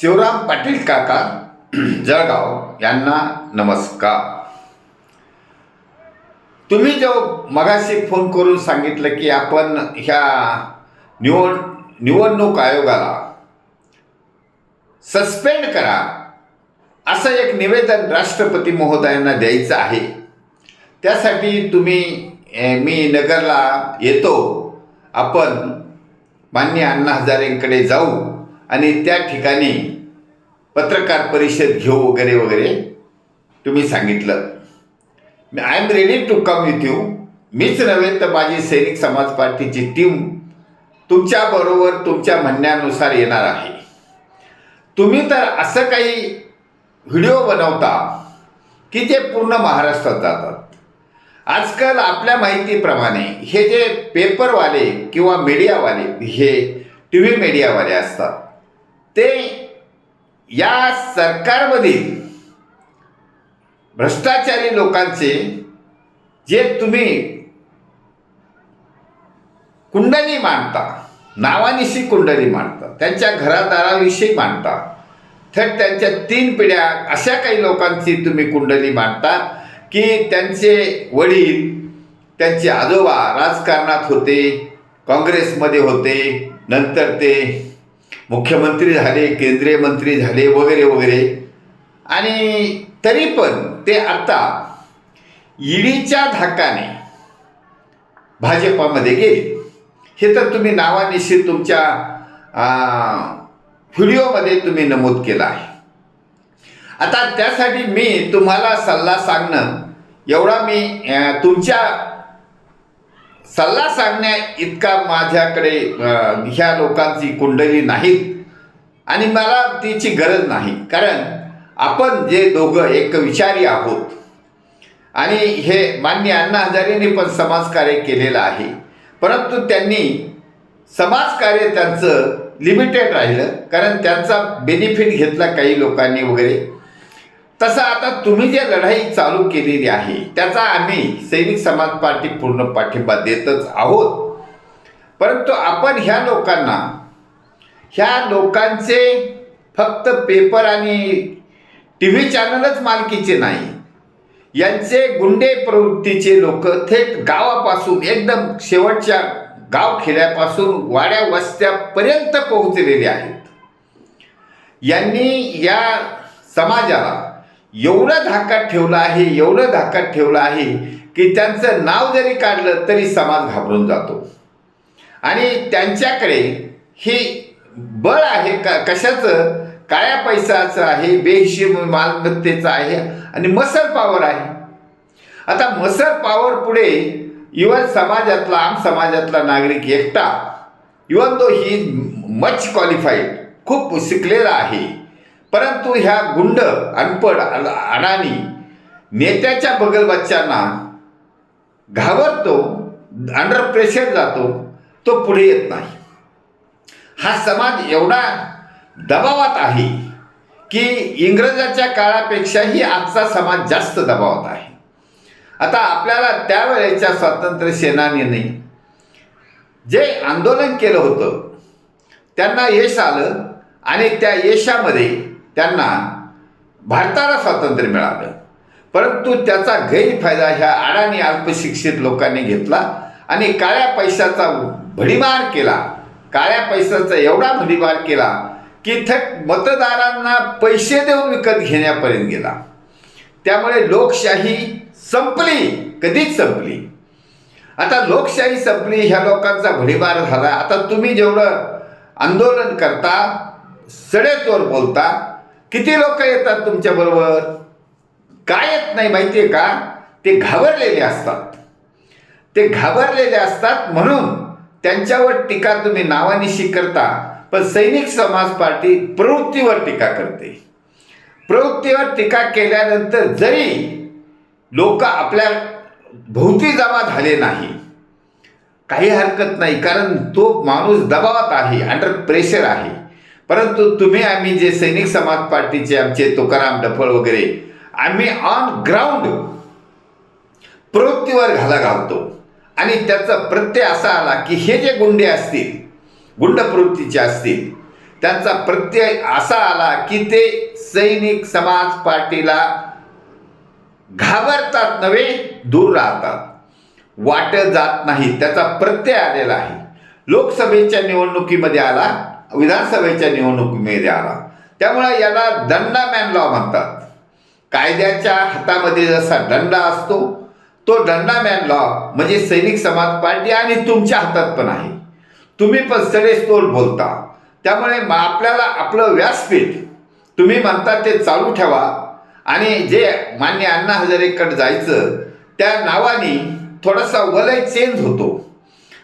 शिवराम पाटील काका जळगाव यांना नमस्कार. तुम्ही जो मगाशी फोन करून सांगितलं की आपण ह्या निवड निवडणूक आयोगाला सस्पेंड करा असं एक निवेदन राष्ट्रपती महोदयांना द्यायचं आहे. त्यासाठी तुम्ही मी नगरला येतो. आपण मान्य अण्णा हजारेंकडे जाऊ. आणि त्या ठिकाणी पत्रकार परिषद घेऊ वगैरे वगैरे तुम्ही सांगितलं. I am ready to come with you मीच नव्हे तर माझी सैनिक समाज पार्टीची टीम तुमच्याबरोबर तुमच्या म्हणण्यानुसार येणार आहे. तुम्ही तर असं काही व्हिडिओ बनवता की जे पूर्ण महाराष्ट्रात जातात. आजकाल आपल्या माहितीप्रमाणे हे जे पेपरवाले किंवा मीडियावाले हे टी व्ही मीडियावाले असतात. ते या सरकारमध्ये भ्रष्टाचारी लोकांचे जे तुम्ही कुंडली मांडता नावानिशी कुंडली मांडता त्यांच्या घरादाराविषयी मांडता थेट त्यांच्या तीन पिढ्या अशा काही लोकांची तुम्ही कुंडली मांडता की त्यांचे वडील त्यांचे आजोबा राजकारणात होते काँग्रेसमध्ये होते नंतर ते मुख्यमंत्री झाले केंद्रीय मंत्री झाले वगैरे वगैरे. आणि तरी पण ते आता ईडीच्या धाकाने भाजपामध्ये गेले. हे तर तुम्ही नावानिशी तुमच्या व्हिडिओमध्ये तुम्ही नमूद केला आहे. आता त्यासाठी मी तुम्हाला सल्ला सांगणं एवढा मी तुमच्या सल्ला सांगण्या इतका माझ्याकडे ह्या लोकांची कुंडली नाहीत. आणि मला तिची गरज नाही. कारण आपण जे दोघं एक विचारी आहोत. आणि हे मान्य अण्णा हजारेंनी पण समाजकार्य केलेलं आहे. परंतु त्यांनी समाजकार्य त्यांचं लिमिटेड राहिलं. कारण त्यांचा बेनिफिट घेतला काही लोकांनी वगैरे. तसं आता तुम्ही जे लढाई चालू केलेली आहे त्याचा आम्ही सैनिक समाज पार्टी पूर्ण पाठिंबा देतच आहोत. परंतु आपण ह्या लोकांना ह्या लोकांचे फक्त पेपर आणि टी व्ही चॅनलच मालकीचे नाही यांचे गुंडे प्रवृत्तीचे लोक थेट गावापासून एकदम शेवटच्या गाव खेड्यापासून वाड्या वस्त्यापर्यंत पोहोचलेले आहेत. यांनी या समाजाला एवढं धाकात ठेवलं आहे एवढं धाकात ठेवलं आहे की त्यांचं नाव जरी काढलं तरी समाज घाबरून जातो. आणि त्यांच्याकडे हे बळ आहे का कशाचं? काळ्या पैशाचं आहे बेहिशेब मालमत्तेचं आहे आणि मसल पॉवर आहे. आता मसल पॉवर पुढे इवन समाजातला आम समाजातला नागरिक एकटा इवन तो ही मच क्वालिफाईड खूप शिकलेला आहे. परंतु ह्या गुंड अनपड अड- अडाणी नेत्याच्या बगलबच्च्यांना घाबरतो अंडर प्रेशर जातो तो पुढे येत नाही. हा समाज एवढा दबावात आहे की इंग्रजाच्या काळापेक्षाही आजचा समाज जास्त दबावात आहे. आता आपल्याला त्यावेळेच्या स्वातंत्र्य सेनानीने जे आंदोलन केलं होतं त्यांना यश आलं आणि त्या यशामध्ये त्यांना भारताला स्वातंत्र्य मिळालं. परंतु त्याचा गैरफायदा ह्या अडाणी अल्पशिक्षित लोकांनी घेतला आणि काळ्या पैशाचा भडीमार केला. काळ्या पैशाचा एवढा भडीमार केला की थेट मतदारांना पैसे देऊन विकत घेण्यापर्यंत गेला. त्यामुळे लोकशाही संपली कधीच संपली. आता लोकशाही संपली ह्या लोकांचा भडीमार झाला. आता तुम्ही जेवढं आंदोलन करता सडेतोर बोलता किती लोक येतात तुमच्याबरोबर काय येत नाही माहिती आहे का? ते घाबरलेले असतात. ते घाबरलेले असतात म्हणून त्यांच्यावर टीका तुम्ही नावानिशी करता पण सैनिक समाज पार्टी प्रवृत्तीवर टीका करते. प्रवृत्तीवर टीका केल्यानंतर जरी लोक आपल्या भोवती जमा झाले नाही काही हरकत नाही कारण तो माणूस दबावात आहे अंडर प्रेशर आहे. परंतु तुम्ही आम्ही जे सैनिक समाज पार्टीचे आमचे तुकाराम डफळ वगैरे आम्ही ऑन ग्राउंड प्रवृत्तीवर घाला घालतो. आणि त्याचा प्रत्यय असा आला की हे जे गुंडे असतील गुंड प्रवृत्तीचे असतील त्यांचा प्रत्यय असा आला की ते सैनिक समाज पार्टीला घाबरतात नव्हे दूर राहतात. वाटत जात नाही त्याचा प्रत्यय आलेला आहे. लोकसभेच्या निवडणुकीमध्ये आला विधानसभेच्या निवडणुकीमध्ये आला त्यामुळे याला दंडामॅन लॉ म्हणतात. कायद्याच्या हातामध्ये जसा दंडा असतो तो दंडामॅन लॉ म्हणजे सैनिक समाज पार्टी आणि तुमच्या हातात पण आहे. तुम्ही पण सडेस्तोल बोलता. त्यामुळे मग आपल्याला आपलं व्यासपीठ तुम्ही म्हणता ते चालू ठेवा. आणि जे मान्य अण्णा हजारेकडे जायचं त्या नावाने थोडासा वलय चेंज होतो.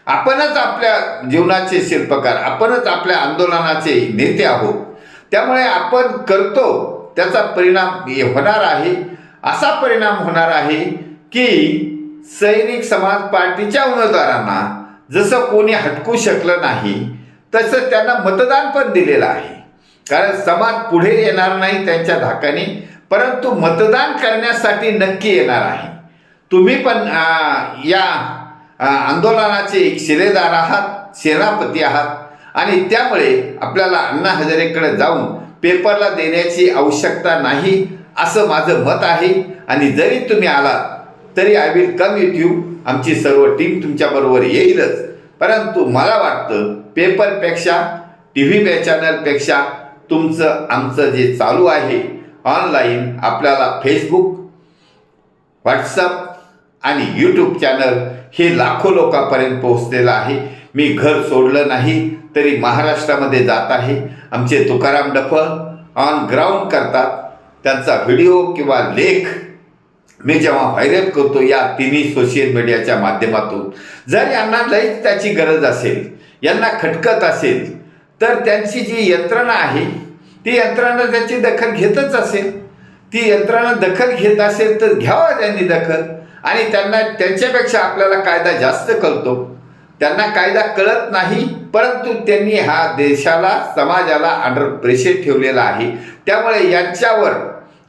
आपणच आपल्या जीवनाचे शिल्पकार आपणच आपल्या आंदोलनाचे नेते आहोत. त्यामुळे आपण करतो त्याचा परिणाम होणार आहे. असा परिणाम होणार आहे की सैनिक समाज पार्टीच्या उमेदवारांना जसं कोणी हटकू शकलं नाही तसं त्यांना मतदान पण दिलेलं आहे. कारण समाज पुढे येणार नाही त्यांच्या धाकाने परंतु मतदान करण्यासाठी नक्की येणार आहे. तुम्ही पण या आंदोलनाचे शिरेदार आहात सेनापती आहात. आणि त्यामुळे आपल्याला अण्णा हजारेकडे जाऊन पेपरला देण्याची आवश्यकता नाही असं माझं मत आहे. आणि जरी तुम्ही आलात तरी I will come with you आमची सर्व टीम तुमच्याबरोबर येईलच. परंतु मला वाटतं पेपरपेक्षा टी व्ही चॅनलपेक्षा तुमचं आमचं जे चालू आहे ऑनलाईन आपल्याला फेसबुक व्हॉट्सअप आणि यूट्यूब चॅनल हे लाखो लोकांपर्यंत पोहोचलेलं आहे. मी घर सोडलं नाही तरी महाराष्ट्रामध्ये जात आहे. आमचे तुकाराम डफळ ऑन ग्राउंड करतात. त्यांचा व्हिडिओ किंवा लेख मी जेव्हा व्हायरल करतो या तिन्ही सोशल मीडियाच्या माध्यमातून. जर यांना लईच त्याची गरज असेल यांना खटकत असेल तर त्यांची जी यंत्रणा आहे ती यंत्रणा त्याची दखल घेतच असेल. ती यंत्रणा दखल घेत असेल तर घ्यावा त्यांनी दखल. आणि त्यांना त्यांच्यापेक्षा आपल्याला कायदा जास्त कळतो. त्यांना कायदा कळत नाही परंतु त्यांनी हा देशाला समाजाला अंडर प्रेशर ठेवलेला आहे. त्यामुळे यांच्यावर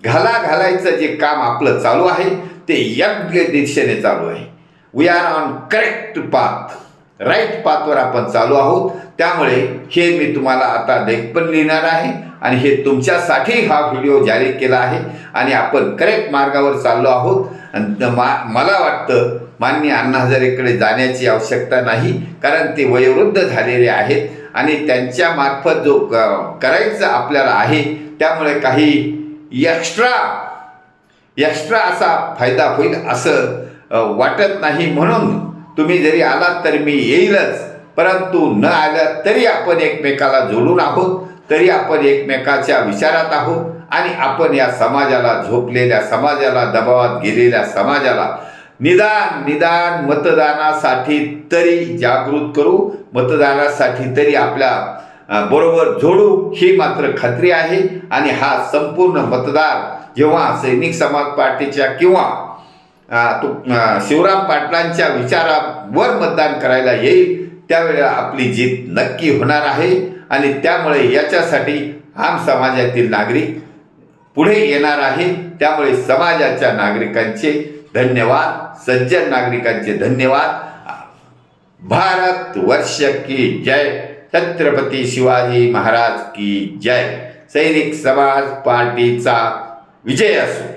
घाला घालायचं जे काम आपलं चालू आहे ते योग्य दिशेने चालू आहे. We are on correct path right पाथवर आपण चालू आहोत. त्यामुळे हे मी तुम्हाला आता लेख पण लिहिणार आहे आणि हे तुमच्यासाठी हा व्हिडिओ जारी केला आहे. आणि आपण करेक्ट मार्गावर चाललो आहोत. आणि मा मला वाटतं मान्य अण्णा हजारेकडे जाण्याची आवश्यकता नाही कारण ते वयोवृद्ध झालेले आहेत आणि त्यांच्या मार्फत जो क- करायचं आपल्याला आहे त्यामुळे काही एक्स्ट्रा एक्स्ट्रा असा फायदा होईल असं वाटत नाही. म्हणून तुम्ही जरी आलात तरी मी येईलच परंतु न आलं तरी आपण एकमेकाला जोडून आहोत. तरी आपण एकमेकाच्या विचारात आहोत आणि आपण या समाजाला झोपलेल्या समाजाला दबावात गेलेल्या समाजाला निदान निदान मतदानासाठी तरी जागृत करू मतदानासाठी तरी आपल्या बरोबर जोडू ही मात्र खात्री आहे. आणि हा संपूर्ण मतदार जेव्हा सैनिक समाज पार्टीच्या किंवा तो शिवराम पाटलांच्या विचारावर मतदान करायला येईल त्यावेळेला आपली जीत नक्की होणार आहे. आणि त्यामुळे याच्यासाठी आम समाजातील नागरिक पुढे येणार आहे. त्यामुळे समाजाच्या नागरिकांचे धन्यवाद सज्जन नागरिकांचे धन्यवाद. भारत वर्ष की जय. छत्रपती शिवाजी महाराज की जय. सैनिक समाज पार्टीचा विजय असो.